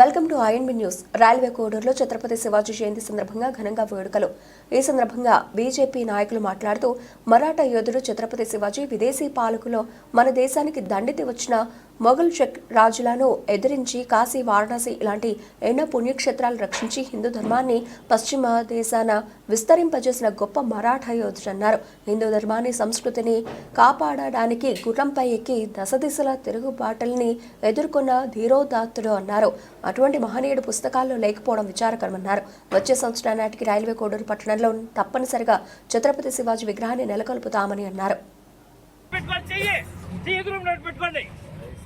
Welcome to INB news. Railway కోడూరులో Chhatrapati Shivaji జయంతి సందర్భంగా ఘనంగా వేడుకలు. ఈ సందర్భంగా బీజేపీ నాయకులు మాట్లాడుతూ మరాఠా యోధుడు ఛత్రపతి శివాజీ విదేశీ పాలకులో మన దేశానికి దండితి వచ్చిన మొఘల్ షక్ రాజులను ఎదిరించి కాశీ వారణాసి ఇలాంటి ఎన్నో పుణ్యక్షేత్రాలు రక్షించి హిందూ ధర్మాన్ని పశ్చిమ దేశాన విస్తరింపజేసిన గొప్ప మరాఠా యోధుడన్నారు హిందూ ధర్మాన్ని సంస్కృతిని కాపాడడానికి గుర్రంపై ఎక్కి దశ దిశల తిరుగుబాటల్ని ఎదుర్కొన్న ధీరోదాత్తుడు అన్నారు. అటువంటి మహనీయుడు పుస్తకాల్లో లేకపోవడం విచారకరమన్నారు. వచ్చే సంవత్సరం నాటికి రైల్వే కోడూరు పట్టణంలో తప్పనిసరిగా ఛత్రపతి శివాజీ విగ్రహాన్ని నెలకొల్పుతామని అన్నారు.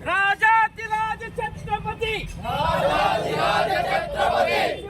राजा राजाधिराज छत्रपति। राजाधिराज छत्रपति।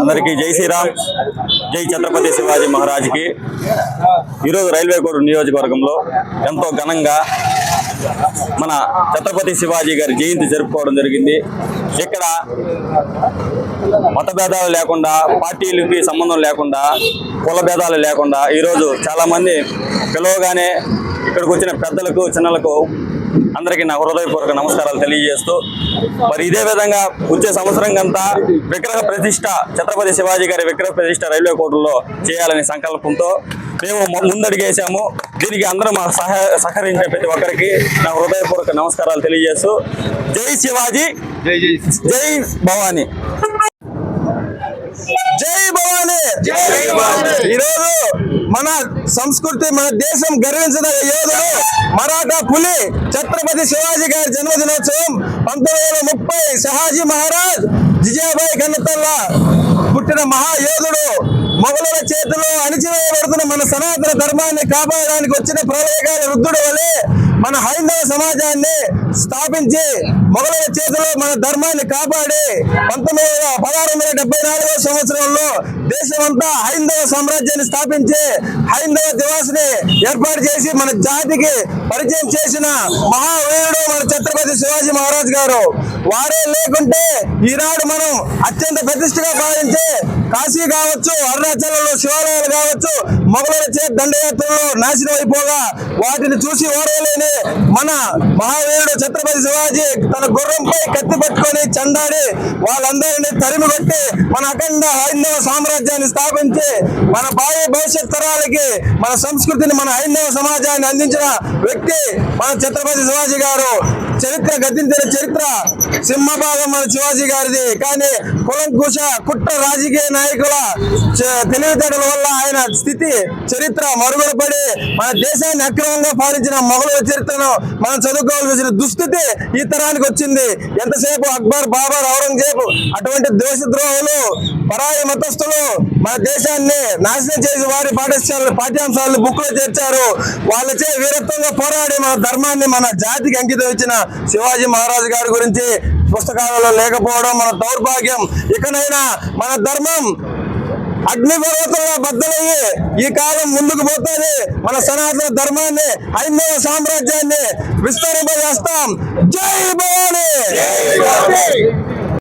అందరికీ జై శ్రీరామ్ జై ఛత్రపతి శివాజీ మహారాజ్కి. ఈరోజు రైల్వే కోడ్ నియోజకవర్గంలో ఎంతో ఘనంగా మన ఛత్రపతి శివాజీ గారి జయంతి జరుపుకోవడం జరిగింది. ఇక్కడ మత భేదాలు లేకుండా పార్టీలకి సంబంధం లేకుండా కుల భేదాలు లేకుండా ఈరోజు చాలామంది పిలవగానే ఇక్కడికి వచ్చిన పెద్దలకు చిన్నలకు అందరికీ నా హృదయపూర్వక నమస్కారాలు తెలియజేస్తూ మరి ఇదే విధంగా వచ్చే సంవత్సరం కంతా విగ్రహ ప్రతిష్ట ఛత్రపతి శివాజీ గారి విగ్రహ ప్రతిష్ట రైల్వే కోర్టులో చేయాలనే సంకల్పంతో మేము ముందడిగేసాము దీనికి అందరూ మా సహ సహకరించే ప్రతి ఒక్కరికి నా హృదయపూర్వక నమస్కారాలు తెలియజేస్తూ జై శివాజీ జై భవానీ. జై భవానీ. ఈరోజు మన సంస్కృతి మన దేశం గర్వించిన యోధుడు మరాఠా పులి ఛత్రపతి శివాజీ గారి జన్మదినోత్సవం పంతొమ్మిది వందల ముప్పై శహాజీ మహారాజ్ జిజాబాయి కన్నతల్లా పుట్టిన మహాయోధుడు మొఘలుల చేతిలో అణిచివేయబడి మన సనాతన ధర్మాన్ని కాపాడడానికి వచ్చిన ప్రళయకాల వృద్ధుడు వలె మన హైందవ సమాజాన్ని స్థాపించి మొఘలుల చేతిలో మన ధర్మాన్ని కాపాడి పంతొమ్మిది వందల పదహారు వందల డెబ్బై నాలుగో సంవత్సరంలో దేశమంతా హైందవ సామ్రాజ్యాన్ని స్థాపించి హైందవ దివాసుని ఏర్పాటు చేసి మన జాతికి పరిచయం చేసిన మహావీరుడు మన ఛత్రపతి శివాజీ మహారాజ్ గారు. వారే లేకుంటే ఈనాడు మనం అత్యంత ప్రతిష్టగా భావించే కాశీ కావచ్చు అరుణాచలంలో శివాలయాలు కావచ్చు మొగలుల చే దండయాత్రలో నాశనం అయిపోగా వాటిని చూసి ఓడలేని మన మహావీరుడు ఛత్రపతి శివాజీ తన గుర్రంపై కత్తి పట్టుకొని చండాడి వాళ్ళందరినీ తరిమి కొట్టి మన అఖండ హైందవ సామ్రాజ్యాన్ని స్థాపించి మన భావి భవిష్యత్ తరాలకి మన సంస్కృతిని మన హైందవ సమాజాన్ని అందించిన వ్యక్తి మన ఛత్రపతి శివాజీ గారు. చరిత్ర గతించిన చరిత్ర సింహభాగం మన శివాజీ గారిది. కానీ కులంకుశ కుట్ర రాజకీయ నాయకుల తెలివితేటల వల్ల ఆయన స్థితి చరిత్ర మరుగున పడి మన దేశాన్ని అక్రమంగా పాలించిన మొఘలుల చరిత్రను మనం చదువుకోవాల్సిన దుస్థితి ఈ తరానికి వచ్చింది. ఎంతసేపు అక్బర్ బాబర్ ఔరంగజేబు అటువంటి దేశద్రోహులు పరాయి మతస్థులు మన దేశాన్ని నాశనం చేసి వారి పాఠశాల పాఠ్యాంశాలను బుక్లో చేర్చారు వాళ్ళచే వీరత్వంగా పోరాడి మన ధర్మాన్ని మన జాతికి అంకితం ఇచ్చిన శివాజీ మహారాజు గారి గురించి పుస్తకాలలో లేకపోవడం మన దౌర్భాగ్యం. ఇకనైనా మన ధర్మం అగ్నిపర్వతంలో బద్దలయ్యి ఈ కాలం ముందుకు పోతుంది. మన సనాతన ధర్మాన్ని హైందవ సామ్రాజ్యాన్ని విస్తరింపజేస్తాం. జై భవానీ!